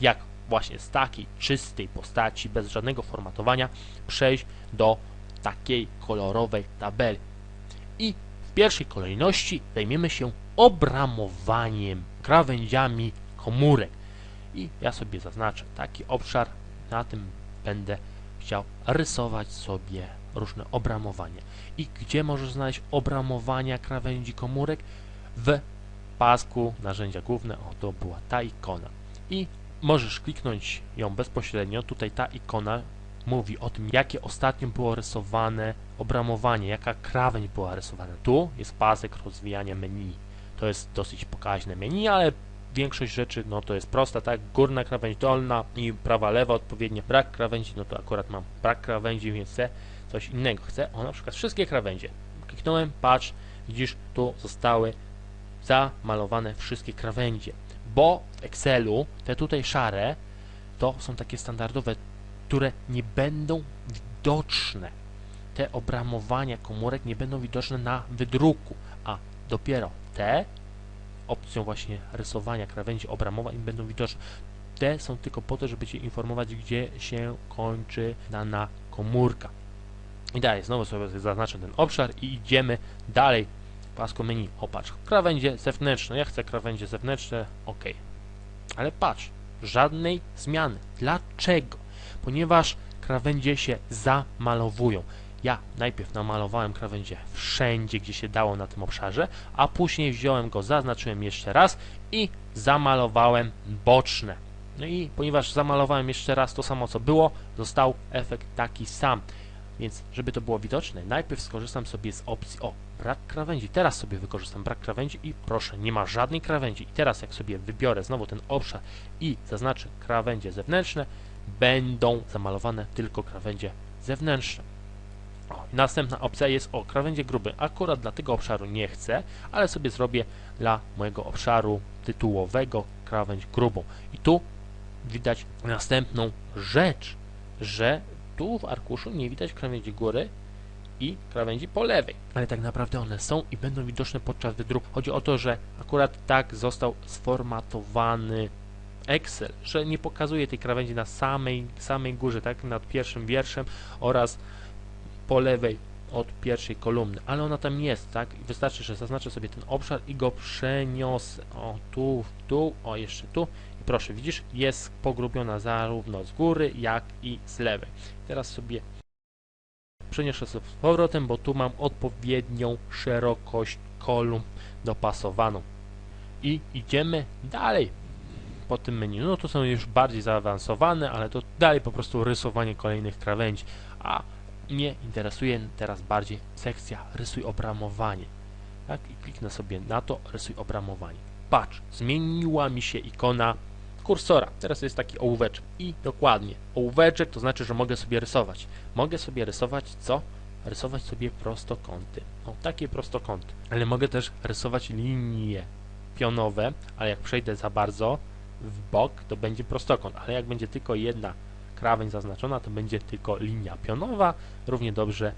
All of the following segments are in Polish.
jak właśnie z takiej czystej postaci, bez żadnego formatowania, przejść do takiej kolorowej tabeli. I w pierwszej kolejności zajmiemy się obramowaniem krawędziami komórek. I ja sobie zaznaczę taki obszar, na tym będę chciał rysować sobie różne obramowania. I gdzie możesz znaleźć obramowania krawędzi komórek? W pasku narzędzia główne, o to była ta ikona. I możesz kliknąć ją bezpośrednio, tutaj ta ikona mówi o tym, jakie ostatnio było rysowane obramowanie, jaka krawędź była rysowana. Tu jest pasek rozwijania menu. To jest dosyć pokaźne menu, ale większość rzeczy no to jest prosta, tak? Górna krawędź dolna i prawa, lewa odpowiednio. Brak krawędzi, no to akurat mam brak krawędzi, więc chcę coś innego. Chcę, o na przykład wszystkie krawędzie. Kliknąłem, patrz, widzisz, tu zostały zamalowane wszystkie krawędzie. Bo w Excelu te tutaj szare to są takie standardowe, które nie będą widoczne. Te obramowania komórek nie będą widoczne na wydruku, a dopiero te opcją właśnie rysowania krawędzi obramowań będą widoczne. Te są tylko po to, żeby Cię informować, gdzie się kończy dana komórka. I dalej, znowu sobie zaznaczę ten obszar i idziemy dalej. Pasku menu, opatrz, krawędzie zewnętrzne, ja chcę krawędzie zewnętrzne, ok. Ale patrz, żadnej zmiany. Dlaczego? Ponieważ krawędzie się zamalowują. Ja najpierw namalowałem krawędzie wszędzie, gdzie się dało na tym obszarze, a później wziąłem go, zaznaczyłem jeszcze raz i zamalowałem boczne. No i ponieważ zamalowałem jeszcze raz to samo co było, został efekt taki sam. Więc żeby to było widoczne, najpierw skorzystam sobie z opcji o brak krawędzi. Teraz sobie wykorzystam brak krawędzi i proszę, nie ma żadnej krawędzi. I teraz jak sobie wybiorę znowu ten obszar i zaznaczę krawędzie zewnętrzne, będą zamalowane tylko krawędzie zewnętrzne. O, następna opcja jest o krawędzie grube. Akurat dla tego obszaru nie chcę, ale sobie zrobię dla mojego obszaru tytułowego krawędź grubą. I tu widać następną rzecz, że tu w arkuszu nie widać krawędzi góry i krawędzi po lewej. Ale tak naprawdę one są i będą widoczne podczas wydruku. Chodzi o to, że akurat tak został sformatowany Excel, że nie pokazuje tej krawędzi na samej, samej górze, tak, nad pierwszym wierszem oraz po lewej od pierwszej kolumny, ale ona tam jest, tak? Wystarczy, że zaznaczę sobie ten obszar i go przeniosę. O, tu, tu, o, jeszcze tu. Proszę, widzisz, jest pogrubiona zarówno z góry, jak i z lewej. Teraz sobie przeniosę sobie z powrotem, bo tu mam odpowiednią szerokość kolumn dopasowaną. I idziemy dalej po tym menu. No to są już bardziej zaawansowane, ale to dalej po prostu rysowanie kolejnych krawędzi. A mnie interesuje teraz bardziej sekcja rysuj obramowanie. Tak? I kliknę sobie na to, rysuj obramowanie. Patrz, zmieniła mi się ikona kursora. Teraz jest taki ołóweczek. I dokładnie, ołóweczek to znaczy, że mogę sobie rysować. Mogę sobie rysować co? Rysować sobie prostokąty. O, takie prostokąty. Ale mogę też rysować linie pionowe, ale jak przejdę za bardzo w bok, to będzie prostokąt. Ale jak będzie tylko jedna krawędź zaznaczona, to będzie tylko linia pionowa, równie dobrze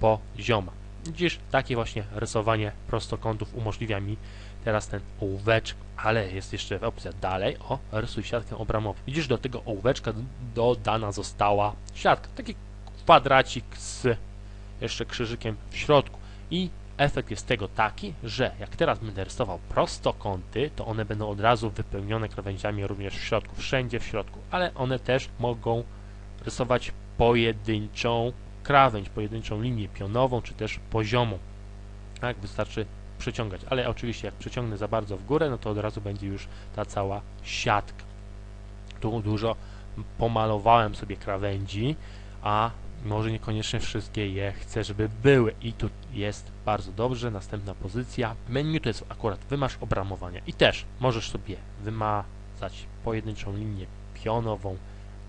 pozioma. Widzisz, takie właśnie rysowanie prostokątów umożliwia mi teraz ten ołóweczek, ale jest jeszcze opcja dalej, o, rysuj siatkę obramową. Widzisz, do tego ołóweczka dodana została siatka, taki kwadracik z jeszcze krzyżykiem w środku. I efekt jest tego taki, że jak teraz będę rysował prostokąty, to one będą od razu wypełnione krawędziami również w środku, wszędzie w środku, ale one też mogą rysować pojedynczą krawędź, pojedynczą linię pionową, czy też poziomą. Tak, wystarczy przeciągać, ale oczywiście jak przeciągnę za bardzo w górę, no to od razu będzie już ta cała siatka. Tu dużo pomalowałem sobie krawędzi, a może niekoniecznie wszystkie je chcę, żeby były. I tu jest bardzo dobrze, następna pozycja. Menu to jest akurat wymasz obramowania. I też możesz sobie wymazać pojedynczą linię pionową,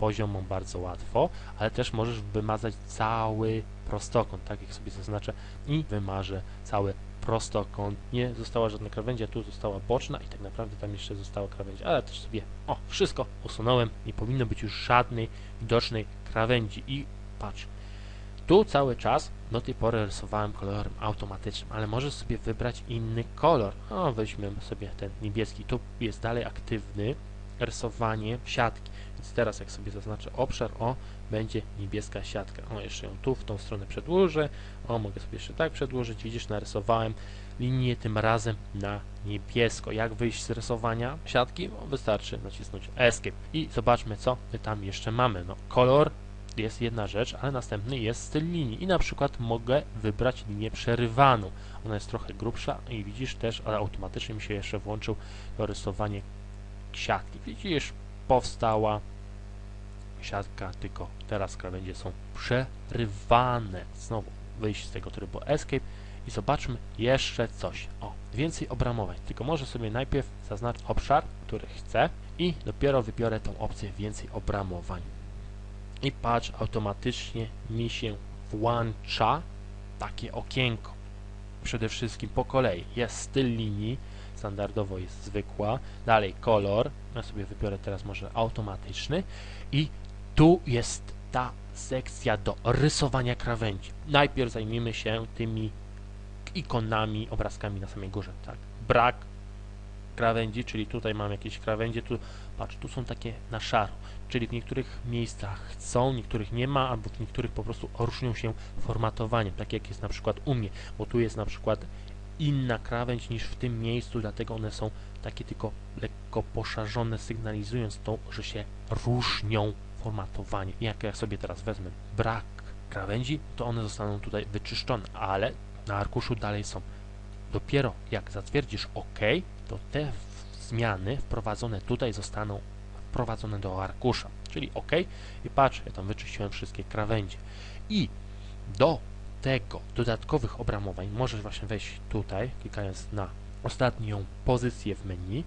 poziomą bardzo łatwo, ale też możesz wymazać cały prostokąt, tak jak sobie zaznaczę i wymarzę cały prostokąt, nie została żadna krawędź, a tu została boczna i tak naprawdę tam jeszcze została krawędź, ale też sobie, o, wszystko usunąłem, nie powinno być już żadnej widocznej krawędzi. I patrz, tu cały czas do tej pory rysowałem kolorem automatycznym, ale możesz sobie wybrać inny kolor. O, weźmiemy sobie ten niebieski, tu jest dalej aktywny rysowanie siatki. Więc teraz jak sobie zaznaczę obszar, o, będzie niebieska siatka. O, jeszcze ją tu w tą stronę przedłużę. O, mogę sobie jeszcze tak przedłużyć. Widzisz, narysowałem linię tym razem na niebiesko. Jak wyjść z rysowania siatki? Wystarczy nacisnąć Escape. I zobaczmy, co my tam jeszcze mamy. No, kolor jest jedna rzecz, ale następny jest styl linii. I na przykład mogę wybrać linię przerywaną. Ona jest trochę grubsza i widzisz też, ale automatycznie mi się jeszcze włączył rysowanie siatki. Widzisz, powstała siatka, tylko teraz krawędzie są przerywane. Znowu wyjść z tego trybu Escape i zobaczmy jeszcze coś. O, więcej obramowań. Tylko może sobie najpierw zaznaczę obszar, który chcę i dopiero wybiorę tą opcję więcej obramowań. I patrz, automatycznie mi się włącza takie okienko. Przede wszystkim po kolei jest styl linii, standardowo jest zwykła, dalej kolor, ja sobie wybiorę teraz może automatyczny i tu jest ta sekcja do rysowania krawędzi. Najpierw zajmiemy się tymi ikonami, obrazkami na samej górze, tak. Brak krawędzi, czyli tutaj mam jakieś krawędzie, tu patrz, tu są takie na szaro, czyli w niektórych miejscach są, niektórych nie ma, albo w niektórych po prostu różnią się formatowaniem, tak jak jest na przykład u mnie, bo tu jest na przykład inna krawędź niż w tym miejscu, dlatego one są takie tylko lekko poszarzone, sygnalizując to, że się różnią formatowanie. Jak ja sobie teraz wezmę brak krawędzi, to one zostaną tutaj wyczyszczone, ale na arkuszu dalej są. Dopiero jak zatwierdzisz OK, to te zmiany wprowadzone tutaj zostaną wprowadzone do arkusza, czyli OK i patrz, ja tam wyczyściłem wszystkie krawędzie. I do tego dodatkowych obramowań możesz właśnie wejść tutaj, klikając na ostatnią pozycję w menu.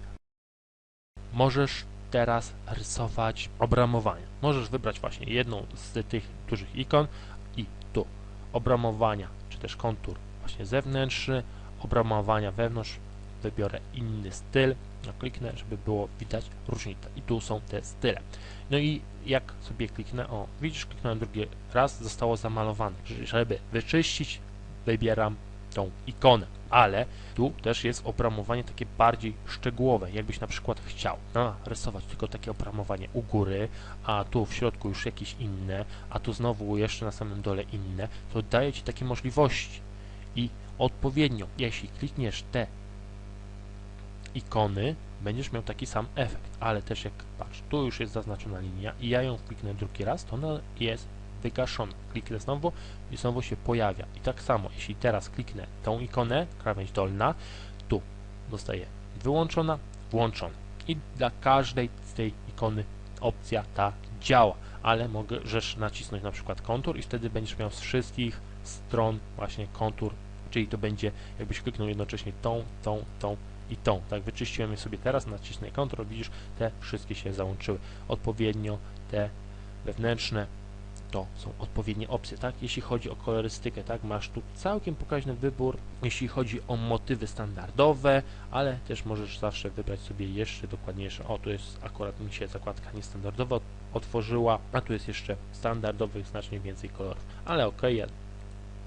Możesz teraz rysować obramowania. Możesz wybrać właśnie jedną z tych dużych ikon i tu obramowania, czy też kontur właśnie zewnętrzny, obramowania wewnątrz, wybiorę inny styl, no kliknę, żeby było widać różnicę i tu są te style. No i jak sobie kliknę, o widzisz, kliknąłem drugi raz, zostało zamalowane. Żeby wyczyścić, wybieram tą ikonę, ale tu też jest opramowanie takie bardziej szczegółowe, jakbyś na przykład chciał no, rysować tylko takie opramowanie u góry, a tu w środku już jakieś inne, a tu znowu jeszcze na samym dole inne, to daje Ci takie możliwości i odpowiednio, jeśli klikniesz te ikony, będziesz miał taki sam efekt, ale też jak patrz, tu już jest zaznaczona linia i ja ją kliknę drugi raz, to ona jest wygaszona. Kliknę znowu i znowu się pojawia. I tak samo, jeśli teraz kliknę tą ikonę, krawędź dolna, tu zostaje wyłączona, włączona. I dla każdej z tej ikony opcja ta działa, ale możesz nacisnąć na przykład kontur i wtedy będziesz miał z wszystkich stron właśnie kontur, czyli to będzie, jakbyś kliknął jednocześnie tą, tą, tą i tą. Tak, wyczyściłem je sobie teraz, nacisnę Ctrl, widzisz, te wszystkie się załączyły. Odpowiednio te wewnętrzne to są odpowiednie opcje, tak? Jeśli chodzi o kolorystykę, tak? Masz tu całkiem pokaźny wybór, jeśli chodzi o motywy standardowe, ale też możesz zawsze wybrać sobie jeszcze dokładniejsze. O, tu jest akurat mi się zakładka niestandardowa otworzyła, a tu jest jeszcze standardowych znacznie więcej kolorów. Ale ok, ja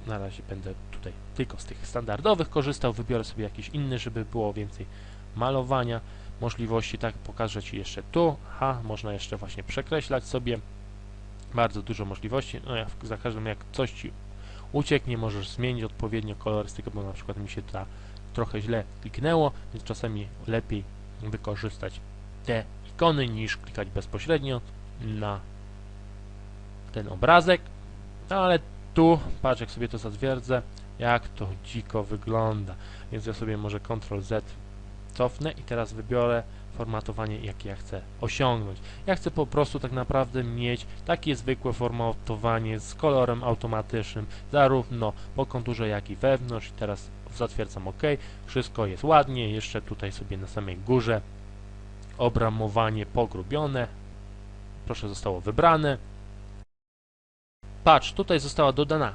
na razie będę tutaj tylko z tych standardowych korzystał, wybiorę sobie jakiś inny, żeby było więcej malowania, możliwości, tak pokażę Ci jeszcze tu, ha, można jeszcze właśnie przekreślać sobie, bardzo dużo możliwości, no ja za każdym jak coś Ci ucieknie, możesz zmienić odpowiednio kolorystykę, bo na przykład mi się ta trochę źle kliknęło, więc czasami lepiej wykorzystać te ikony niż klikać bezpośrednio na ten obrazek, no ale tu, patrz jak sobie to zatwierdzę, jak to dziko wygląda. Więc ja sobie może Ctrl Z cofnę i teraz wybiorę formatowanie, jakie ja chcę osiągnąć. Ja chcę po prostu tak naprawdę mieć takie zwykłe formatowanie z kolorem automatycznym, zarówno po konturze, jak i wewnątrz. I teraz zatwierdzam OK. Wszystko jest ładnie. Jeszcze tutaj sobie na samej górze obramowanie pogrubione. Proszę, zostało wybrane. Patrz, tutaj została dodana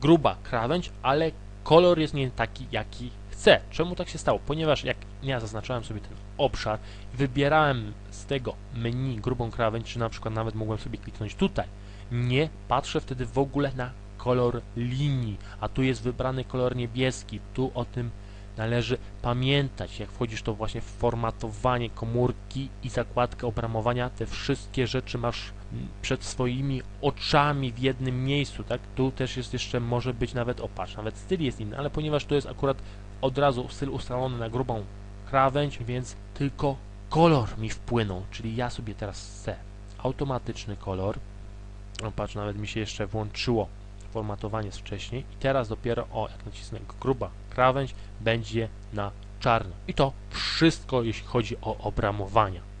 gruba krawędź, ale kolor jest nie taki, jaki chcę. Czemu tak się stało? Ponieważ jak ja zaznaczałem sobie ten obszar, wybierałem z tego menu grubą krawędź, czy na przykład nawet mogłem sobie kliknąć tutaj, nie patrzę wtedy w ogóle na kolor linii, a tu jest wybrany kolor niebieski, tu o tym należy pamiętać, jak wchodzisz to właśnie w formatowanie komórki i zakładkę obramowania, te wszystkie rzeczy masz przed swoimi oczami w jednym miejscu, tak? Tu też jest jeszcze, może być nawet, opatrz, nawet styl jest inny, ale ponieważ to jest akurat od razu styl ustalony na grubą krawędź, więc tylko kolor mi wpłynął, czyli ja sobie teraz chcę automatyczny kolor, o, patrz, nawet mi się jeszcze włączyło formatowanie z wcześniej i teraz dopiero, o, jak nacisnę gruba krawędź, będzie na czarno. I to wszystko, jeśli chodzi o obramowania.